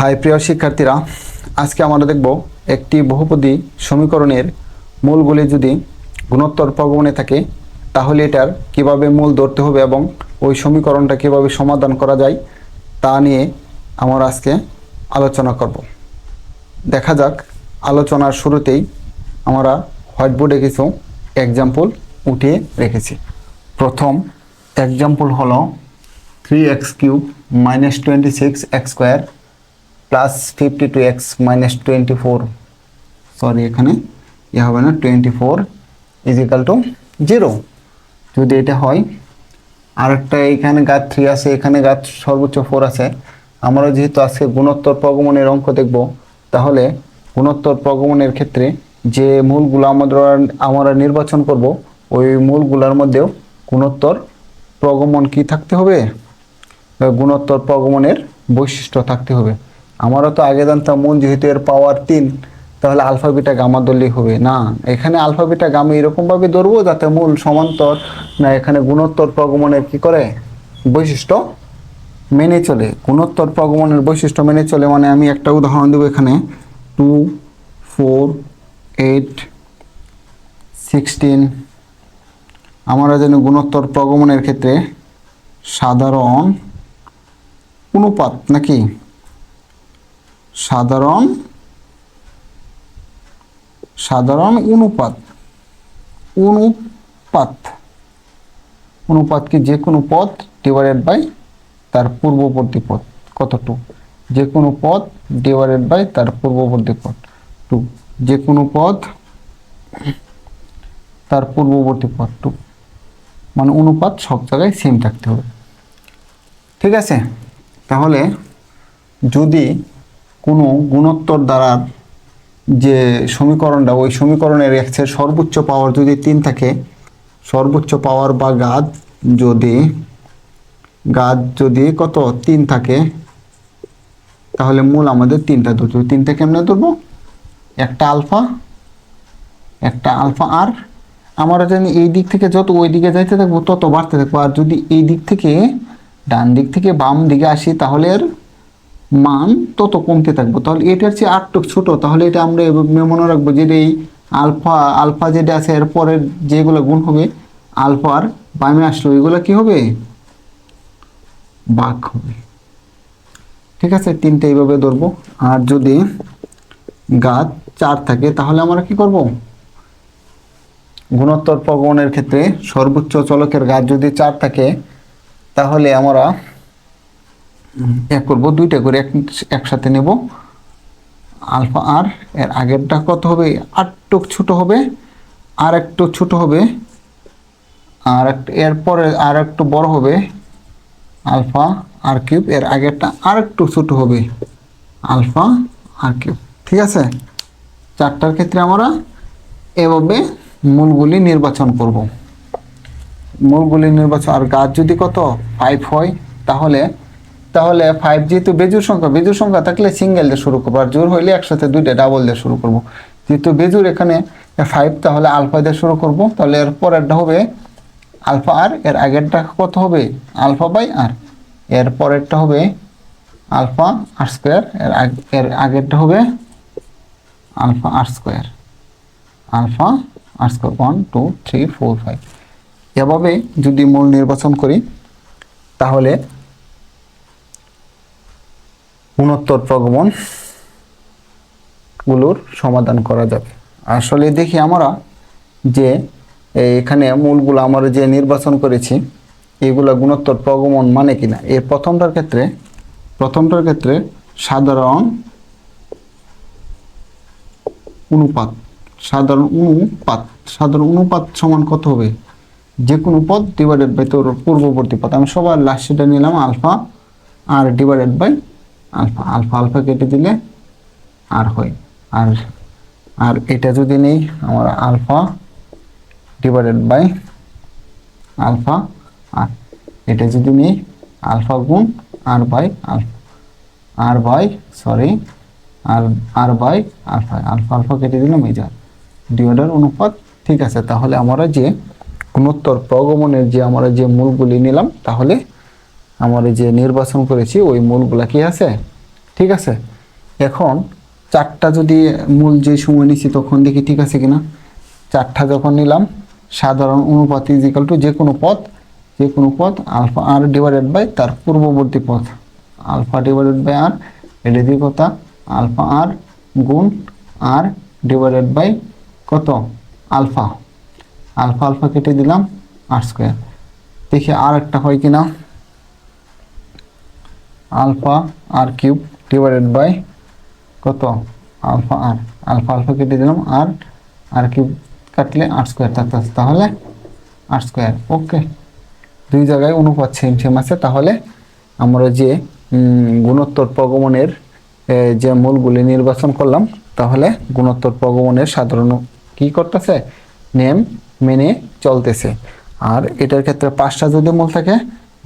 High, প্রিয় শিক্ষার্থীরা, আজকে আমরা দেখব একটি বহুপদী সমীকরণের মূলগুলি যদি গুণোত্তর প্রগমনে থাকে, তাহলে এটার কীভাবে মূল ধরতে হবে এবং ওই সমীকরণটা কীভাবে সমাধান করা যায়, তা নিয়ে আমরা আজকে আলোচনা করব। দেখা যাক, আলোচনার শুরুতেই আমরা হোয়াইট বোর্ডে কিছু এক্সাম্পল উঠিয়ে রেখেছি। প্রথম এক্সাম্পল হলো three x cube minus twenty six x square plus fifty two x minus twenty four sorry এখানে ইয়ে হবে না twenty four equal to zero যদি এটা হয় আর একটা এখানে গাছ থ্রি আছে, এখানে গাছ সর্বোচ্চ ফোর আছে। আমরা যেহেতু আজকে গুণোত্তর প্রগমনের অঙ্ক দেখব, তাহলে গুণোত্তর প্রগমনের ক্ষেত্রে যে মূলগুলো আমাদের আমরা নির্বাচন করব, ওই মূলগুলোর মধ্যেও গুণোত্তর প্রগমন কি থাকতে হবে? গুণোত্তর প্রগমনের বৈশিষ্ট্য থাকতে হবে। আমারও তো আগে জানতাম মূল যেহেতু এর পাওয়ার তিন, তাহলে আলফা বিটা গামা ধরলেই হবে। না, এখানে আলফা বিটা গামা এরকমভাবে ধরবো যাতে মূল সমান্তর, না এখানে গুণোত্তর প্রগমনের কি করে? বৈশিষ্ট্য মেনে চলে। গুণোত্তর প্রগমনের বৈশিষ্ট্য মেনে চলে মানে আমি একটা উদাহরণ দেবো এখানে। টু ফোর এইট সিক্সটিন আমরা যেন গুণোত্তর প্রগমনের ক্ষেত্রে সাধারণ অনুপাত নাকি? সাধারণ সাধারণ অনুপাত অনুপাত। অনুপাতকে যে কোনো পদ ডিভাইডেড বাই তার পূর্ববর্তী পদ। কতটুকু? যে কোনো পদ ডিভাইডেড বাই তার পূর্ববর্তী পদ। টু। যে কোনো পদ তার পূর্ববর্তী পদ। টু। মানে অনুপাত সব জায়গায় সেম থাকতে হবে। ঠিক আছে? তাহলে যদি কোনো গুণোত্তর দ্বারা যে সমীকরণটা, ওই সমীকরণের এক্সের সর্বোচ্চ পাওয়ার যদি তিন থাকে, সর্বোচ্চ পাওয়ার বা গাদ যদি গাদ যদি কত? তিন থাকে, তাহলে মূল আমাদের তিনটা ধরতে হবে। তিনটা কেমনে ধরবো? একটা আলফা একটা আলফা আর। আমরা জানি এই দিক থেকে যত ওই দিকে যাইতে থাকব, তত বাড়তে থাকব। আর যদি এই দিক থেকে ডান দিক থেকে বাম দিকে আসি, তাহলে এর মান তত কমতে থাকব। তাহলে এটার চেয়ে আটটুক ছোট, তাহলে এটা আমরা মনে রাখব যে এই আলফা আলফা যেটা আছে, এর পরের যেগুলো গুণ হবে আলফার বামে আসলো এগুলো কি হবে? বাঘ হবে। ঠিক আছে, তিনটে এইভাবে ধরবো। আর যদি গাছ চার থাকে, তাহলে আমরা কি করব? গুণোত্তর প্রগমনের ক্ষেত্রে সর্বোচ্চ চলকের গাছ যদি চার থাকে, তাহলে আমরা এক করব, দুইটা করে এক, একসাথে নেব। আলফা আর, এর আগেরটা কত হবে? আটটুক ছোট হবে, আর একটু ছোট হবে, আর একটা এরপরে আর একটু বড় হবে, আলফা আর কিউব, এর আগেরটা আর একটু ছোট হবে, আলফা আর কিউব। ঠিক আছে? চারটার ক্ষেত্রে আমরা এভাবে মূলগুলি নির্বাচন করব। মূলগুলি নির্বাচন, আর গাছ যদি কত ফাইভ হয়, তাহলে তাহলে ফাইভ যেহেতু বেজুর সংখ্যা বেজুর সংখ্যা থাকলে সিঙ্গেল দিয়ে শুরু করব, আর জোর হইলে একসাথে দুইটা ডাবল দিয়ে শুরু করব। যেহেতু বেজুর এখানে ফাইভ তাহলে আলফা দিয়ে শুরু করব। তাহলে এর পরেরটা হবে আলফা আর এর আগেরটা কত হবে? আলফা বাই আর এর পরেরটা হবে আলফা আর স্কোয়ার এর আগ- এর আগেরটা হবে alpha r square alpha r square one two three four five এভাবে যদি মূল নির্বাচন করি, তাহলে গুণোত্তর প্রগমনগুলোর সমাধান করা যাবে। আসলে দেখি আমরা যে এখানে মূলগুলো আমরা যে নির্বাচন করেছি, এগুলা গুণোত্তর প্রগমন মানে কিনা? এর প্রথমটার ক্ষেত্রে প্রথমটার ক্ষেত্রে সাধারণ অনুপাত সাধারণ অনুপাত সাধারণ অনুপাত সমান কত হবে? যে কোনো পদ ডিভাইডেড বাই তোর পূর্ববর্তী পদ। আমি সবার লাস্টটা নিলাম alpha r divided by alpha alpha alpha কেটে দিলে আর হয়। আর আর এটা যদি নেই, আমার আলফা ডিভাইডেড বাই আলফা, আর এটা যদি নেই, আলফা গুণ r by alpha r by sorry r r by alpha alpha alpha কেটে দিলাম এই যার ডিওডার অনুপাত ঠিক আছে, তাহলে আমরা যে গুণোত্তর প্রগমনের যে আমরা যে মূলগুলি নিলাম, তাহলে আমরা যে নির্বাচন করেছি, ওই মূলগুলা কি আছে? ঠিক আছে? এখন চারটা যদি মূল যে সময় নিছি তখন দেখি ঠিক আছে কিনা? চারটা যখন নিলাম, সাধারণ অনুপাত ইজিক্যাল টু যে কোনো পথ যে কোনো পথ আলফা আর ডিভাইডেড বাই তার পূর্ববর্তী পথ আলফা ডিভাইডেড বাই আর এটা দিয়ে কথা আলফা আর গুণ আর ডিভাইডেড বাই কত? আলফা আলফা আলফা কেটে দিলাম আর স্কোয়ার দেখি আর একটা হয় কিনা? Alpha r cube divided by কত? Alpha r. আলফা আলফা কেটে দিলাম। আর আর কিউব কাটলে আর স্কোয়ার থাকতে আছে। তাহলে আর স্কোয়ার ওকে। দুই জায়গায় অনুপাত সেম সেম আছে। তাহলে আমরা যে গুণোত্তর প্রগমনের যে মূলগুলি নির্বাচন করলাম, তাহলে গুণোত্তর প্রগমনের সাধারণ কি করতেছে? নেম মেনে চলতেছে। আর এটার ক্ষেত্রে পাঁচটা যদি মূল থাকে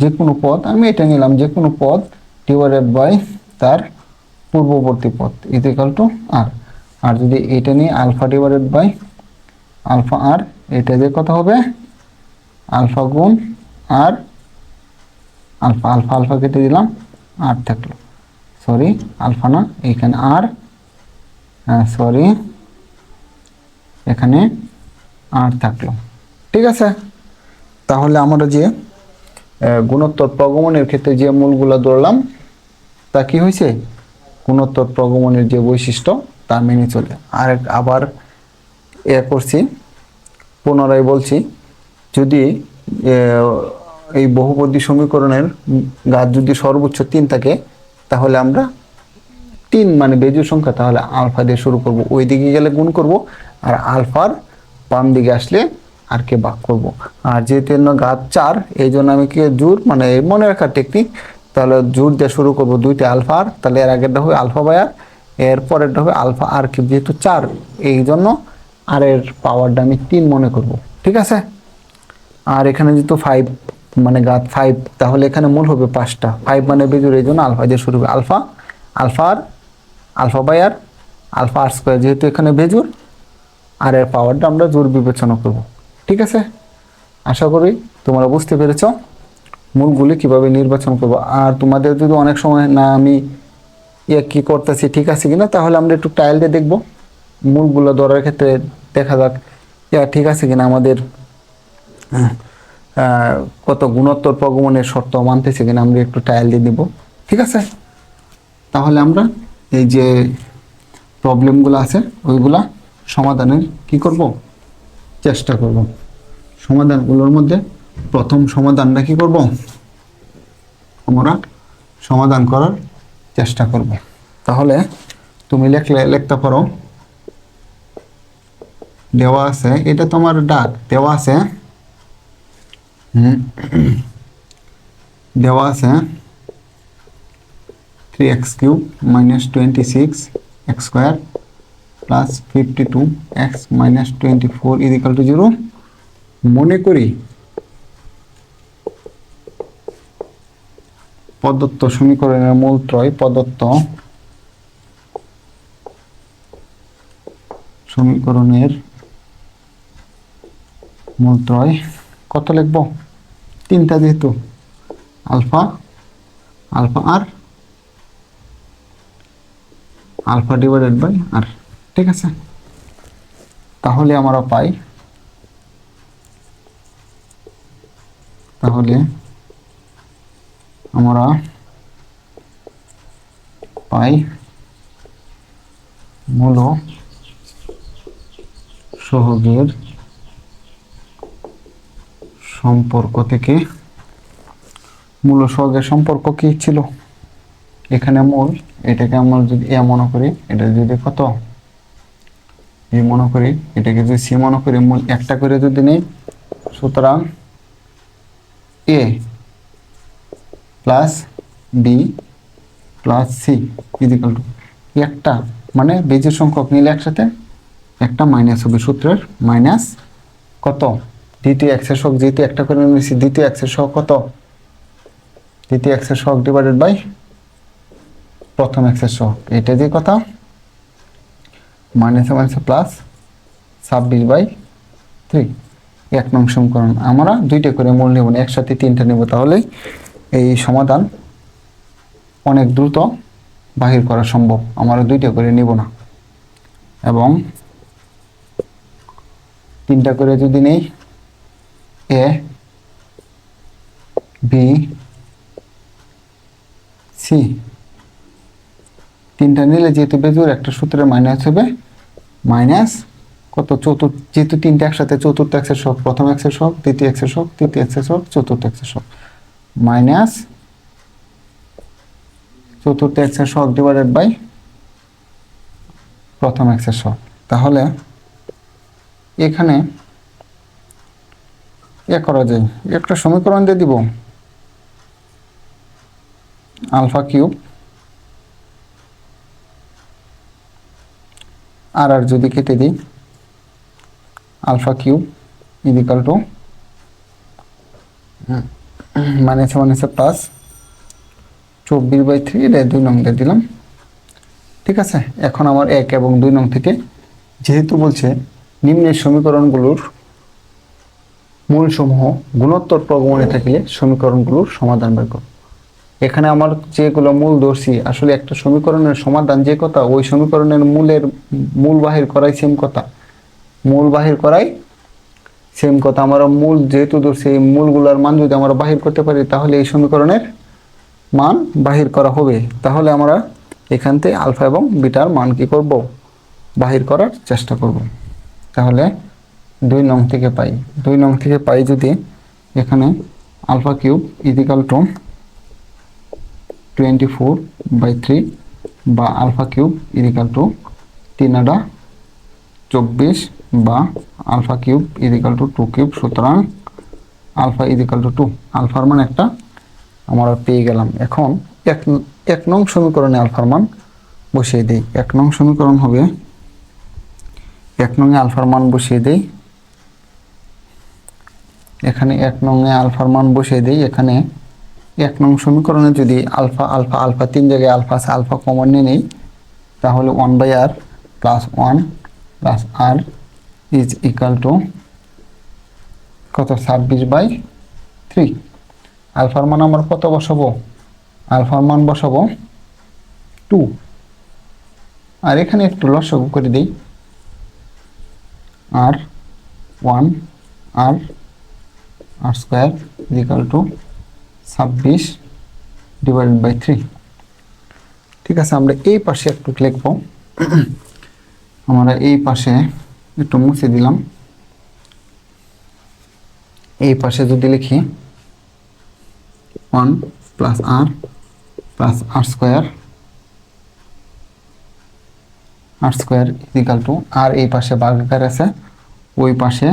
যে কোনো পদ, আমি এটা নিলাম যে কোনো পদ ডিভাইডেড বাই তার পূর্ববর্তী পদ ইজিক্যাল টু আর আর যদি এটা নিয়ে alpha divided by alpha r এটা যে কত হবে? আলফা গুণ আর আলফা আলফা আলফা কেটে দিলাম আর থাকল। সরি আলফা না, এখানে আর সরি এখানে আর থাকল। ঠিক আছে? তাহলে আমরা যে গুণোত্তর প্রগমনের ক্ষেত্রে যে মূলগুলো ধরলাম তা কি হয়েছে গুণোত্তর প্রগমনের যে বৈশিষ্ট্য, তা মেনে চলে। আর আবার এ করছি, পুনরায় বলছি, যদি এই বহুপদী সমীকরণের গাছ যদি সর্বোচ্চ তিন থাকে, তাহলে আমরা তিন মানে বেজুর সংখ্যা, তাহলে আলফা দিয়ে শুরু করব। ওই দিকে গেলে গুণ করব, আর আলফার বাম দিকে আসলে আর কে ভাগ করব। আর যেহেতু গাছ চার, এই জন্য আমি কি জোর মানে মনে রাখার টেকনিক তাহলে জোর দিয়ে শুরু করব দুইটা আলফার তাহলে এর আগেরটা হবে আলফা বাই আর, এর পরেরটা হবে আলফা আর কিউব, যেহেতু চার, এই জন্য আর এর পাওয়ারটা আমি তিন মনে করব, ঠিক আছে? আর এখানে যেহেতু ফাইভ মানে গাত ফাইভ তাহলে এখানে মূল হবে পাঁচটা। ফাইভ মানে বেজুর এই জন্য আলফা দিয়ে শুরু হবে। Alpha alpha r, alpha by r, alpha r square যেহেতু এখানে বেজুর আর এর পাওয়ারটা আমরা জোর বিবেচনা করব, ঠিক আছে? আশা করি তোমরা বুঝতে পেরেছ। মূলগুলি কীভাবে নির্বাচন করব? আর তোমাদের যদি অনেক সময় না আমি ইয়ে কী করতেছি, ঠিক আছে কি না তাহলে আমরা একটু টাইল দিয়ে দেখব। মূলগুলো ধরার ক্ষেত্রে দেখা যাক, ইয়া ঠিক আছে কিনা আমাদের কত গুণোত্তর প্রগমনের শর্ত মানতেছে কিনা আমরা একটু টাইল দিয়ে দিব ঠিক আছে? তাহলে আমরা এই যে প্রবলেমগুলো আছে, ওইগুলা সমাধানের কি করব? চেষ্টা করব। সমাধানগুলোর মধ্যে প্রথম সমাধানটা কি করব? আমরা সমাধান করার চেষ্টা করব। তাহলে তুমি লেখলে, লিখতে পারো। দেওয়া আছে, এটা তোমার ডাক, দেওয়া আছে। দেওয়া আছে three x cube minus twenty six x square plus fifty two x minus twenty four equal to zero মনে করি প্রদত্ত সমীকরণের মূল ত্রয় প্রদত্ত সমীকরণের মূল ত্রয় কত লিখব? তিনটা যেহেতু। Alpha alpha r, alpha divided by r ঠিক আছে? তাহলে আমরা পাই, তাহলে আমরা পাই মূল সহগের সম্পর্ক থেকে। মূল সহগের সম্পর্ক কি ছিল? এখানে মূল, এটাকে আমরা যদি এ মনে করি, এটা যদি কত? এ মনে করি, এটাকে যদি সি মনে করি, মূল একটা করে যদি নেই, সুতরাং A plus B plus C equal to একটা মানে বীজের সংখ্যক নিলে একসাথে একটা মাইনাস হবে সূত্রের মাইনাস কত? দ্বিতীয় এক্সের শক যেহেতু একটা করে নিয়েছি, দ্বিতীয় এক্সের শক কত? দ্বিতীয় এক্সের শক ডিভাইডেড বাই প্রথম এক্সের শক এটা দিয়ে কথা মাইনাসে মাইনাসে প্লাস ছাব্বিশ বাই থ্রি এক নং সমীকরণ। আমরা দুইটা করে মূল নেব না, একসাথে তিনটা নেব তাহলে এই সমাধান অনেক দ্রুত বাহির করা সম্ভব। আমরা দুইটা করে নিব না। এবং তিনটা করে যদি নেই, এ, বি, সি। তিনটা নিলে যেহেতু বেজুর একটা সূত্রে মাইনাস হবে, মাইনাস কত? চতুর্থ যেহেতু তিনটা একসাথে, চতুর্থ এক্সের সব প্রথম এক্সের সব তৃতীয় এক্সের সব তৃতীয় এক্সের সব চতুর্থ এক্সের সব মাইনাস চতুর্থ এক্সের সব ডিভাইডেড বাই প্রথম এক্সের সব তাহলে এখানে এ করা যায়। একটা সমীকরণ দিয়ে দিব। Alpha cube. আর আর যদি কেটে দিই, alpha cube equal to minus মাইনাসে প্লাস চব্বিশ বাই থ্রি এটা দুই নং দিয়ে দিলাম। ঠিক আছে? এখন আমার এক এবং দুই নং থেকে যেহেতু বলছে নিম্নের সমীকরণগুলোর মূলসমূহ গুণোত্তর প্রগমনে থাকলে সমীকরণগুলোর সমাধান বের করো। এখানে আমার যেগুলো মূল দর্শী, আসলে একটা সমীকরণের সমাধান যে কথা, ওই সমীকরণের মূলের মূল বাহির করাই সেম কথা। মূল বাহির করাই সেম কথা, আমরা মূল যেহেতু দর্শী এই মূলগুলোর মান যদি আমরা বাহির করতে পারি, তাহলে এই সমীকরণের মান বাহির করা হবে। তাহলে আমরা এখান থেকে আলফা এবং বিটার মান কি করব? বাহির করার চেষ্টা করব। তাহলে দুই নং থেকে পাই। দুই নং থেকে পাই যদি এখানে alpha cube equal to twenty four by three বা আলফা কিউব ইজিক্যাল টু তিন আডা চব্বিশ বা alpha cube equal to two cube, সুতরাং আলফা ইজিক্যাল টু টু। আলফার মান একটা আমরা পেয়ে গেলাম। এখন এক এক নং সমীকরণে আলফার মান বসিয়ে দিই। এক নং সমীকরণ হবে, এক নংয়ে আলফার মান বসিয়ে দেই। এখানে এক নংয়ে আলফার মান বসিয়ে দিই। এখানে এক নং সমীকরণে যদি আলফা আলফা আলফা তিন জায়গায় আলফা আলফা কমন নিয়ে নেই, তাহলে one by r plus one plus r is equal to কত? ছাব্বিশ বাই থ্রি আলফার মান আমরা কত বসাবো? আলফার মান বসাবো টু আর এখানে একটু লসগু করে দিই। আর one r r square equal to ছাব্বিশ ডিভাইডেড বাই থ্রি ঠিক আছে, আমরা এই পাশে একটু লিখব। আমরা এই পাশে একটু মুছে দিলাম। এই পাশে যদি লিখি one plus r plus r square r square equal to r এই পাশে ভাগাকার আছে, ওই পাশে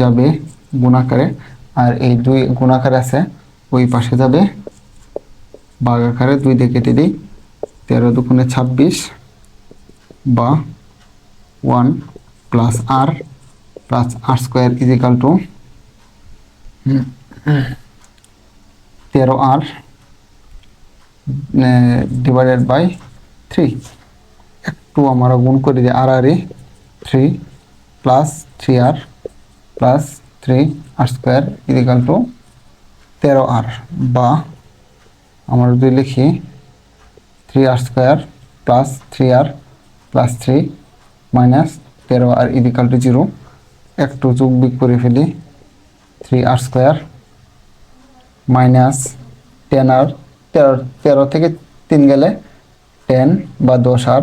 যাবে গুণাকারে, আর এই দুই গুণাকার আছে, ওই পাশে যাবে ভাগাকারে, দুই দিয়ে কেটে দিই, তেরো দুগুণে ছাব্বিশ বা one plus r plus r square equal to তেরো আর ডিভাইডেড বাই থ্রি একটু আমরা গুণ করে দিই আর আর three plus three r plus three r square equal to তেরো আর বা আমরা যদি লিখি three r square plus three r plus three minus তেরো আর ইজিক্যাল টু জিরো একটু যোগ বিগ করে ফেলি three r square minus ten r তেরো তেরো থেকে তিন গেলে টেন বা দশ r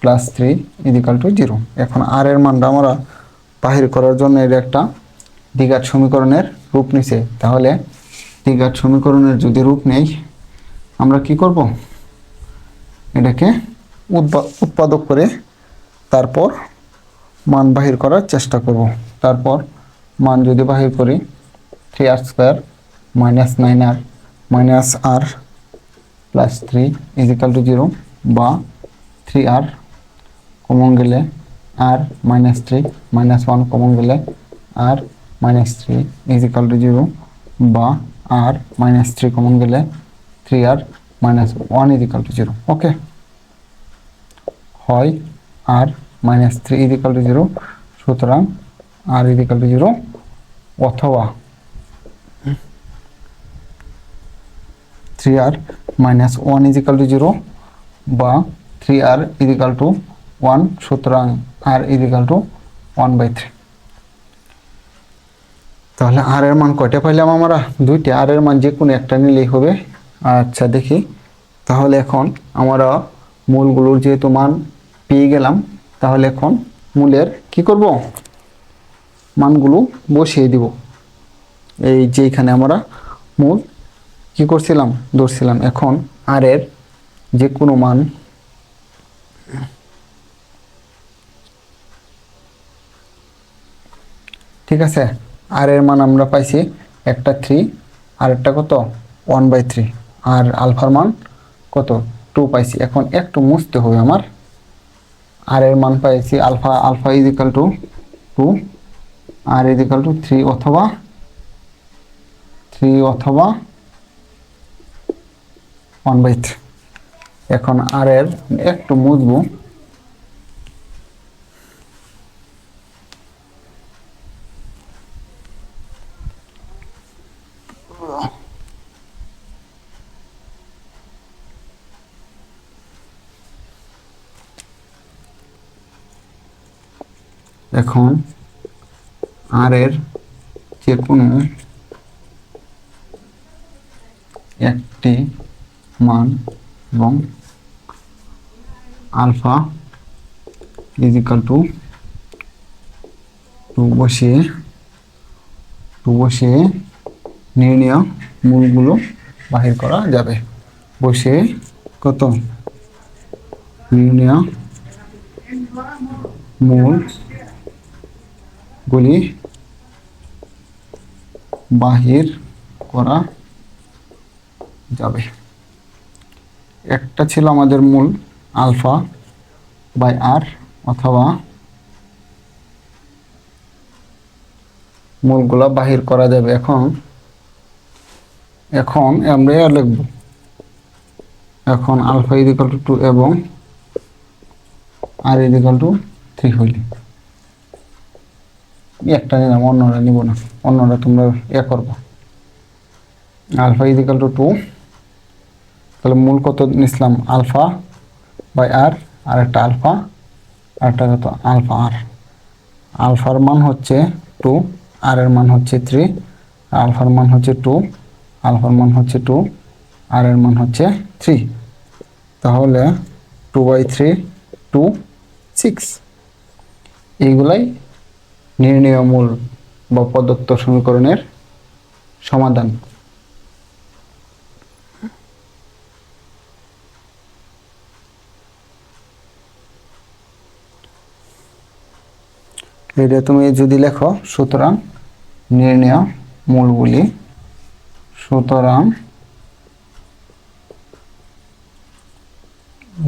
plus three equal to zero এখন আর এর মানটা আমরা বাহির করার জন্য এর একটা দ্বিঘাত সমীকরণের রূপ নিছে। তাহলে দ্বিঘাত সমীকরণের যদি রূপ নেই, আমরা কি করব? এটাকে উৎপা- উৎপাদক করে তারপর মান বাহির করার চেষ্টা করব। তারপর মান যদি বাহির করি three r square minus nine r minus r plus three equal to zero বা থ্রি আর কমন গেলে r minus three minus one common গেলে r minus three equal to zero বা আর মাইনাস থ্রি কমন গেলে three r minus one equal to zero okay হয় r minus three equal to zero সুতরাং r is equal to zero অথবা three r minus one equal to zero বা three r equal to one সুতরাং r equal to one by three তাহলে r এর মান কয়টা পাইলাম আমরা? দুইটা। আর এর মান যে কোনো একটা নিলেই হবে। আচ্ছা দেখি। তাহলে এখন আমরা মূলগুলোর যেহেতু মান পেয়ে গেলাম তাহলে এখন মূলের কি করব? মানগুলো বসিয়ে দিব। এই যেখানে আমরা মূল কি করছিলাম? ধরছিলাম। এখন আর এর যে কোনো মান ঠিক আছে? আর এর মান আমরা পাইছি একটা থ্রি আর একটা কত? ওয়ান বাই থ্রি আর আলফার মান কত? টু পাইছি। এখন একটু মুছতে হবে আমার। আর এর মান পাইছি alpha alpha is equal to two r is equal to three অথবা থ্রি অথবা ওয়ান বাই থ্রি এখন আর এর একটু মুছবো এখন আর এর যে কোনো একটি মান এবং আলফা ইজিক্যাল টু টু বসিয়ে টু বসিয়ে নির্ণয় মূলগুলো বাহির করা যাবে। বসিয়ে কত? নির্ণয় মূল গুলি বাহির করা যাবে। একটা ছিল আমাদের মূল আলফা বাই আর অথবা মূলগুলা বাহির করা যাবে এখন। এখন আমরা আর লিখব। এখন আলফা ইজিক্যাল টু এবং আর ইজিক্যাল টু থ্রি হইলে। একটা নিলাম অন্যরা নিব না। অন্যরা তোমরা এ করব। আলফা ইজিক্যাল টু টু তাহলে মূল কত নিছিলাম? আলফা বাই আর আর একটা আলফা, আর একটা কত? আলফা আর আলফার মান হচ্ছে টু আর এর মান হচ্ছে থ্রি আলফার মান হচ্ছে টু আলফার মান হচ্ছে টু আর এর মান হচ্ছে থ্রি তাহলে two by three two six এইগুলাই নির্ণয় মূল বা প্রদত্ত সমীকরণের সমাধান। এটা তুমি যদি লেখো, সুতরাং নির্ণয় মূলগুলি সুতরাং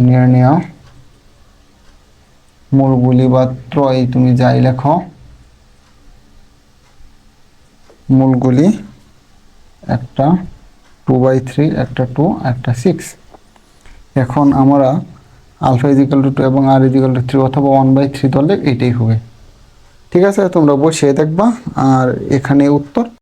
নির্ণয় মূলগুলি বা ত্রয় তুমি যাই লেখো মূলগুলি একটা টু বাই থ্রি একটা টু একটা সিক্স এখন আমরা আলফা ইজিক্যাল টু টু এবং আর ইজিক্যাল টু থ্রি অথবা ওয়ান বাই থ্রি ধরলে এটাই হবে। ঠিক আছে, তোমরা বসিয়ে দেখবা, আর এখানে উত্তর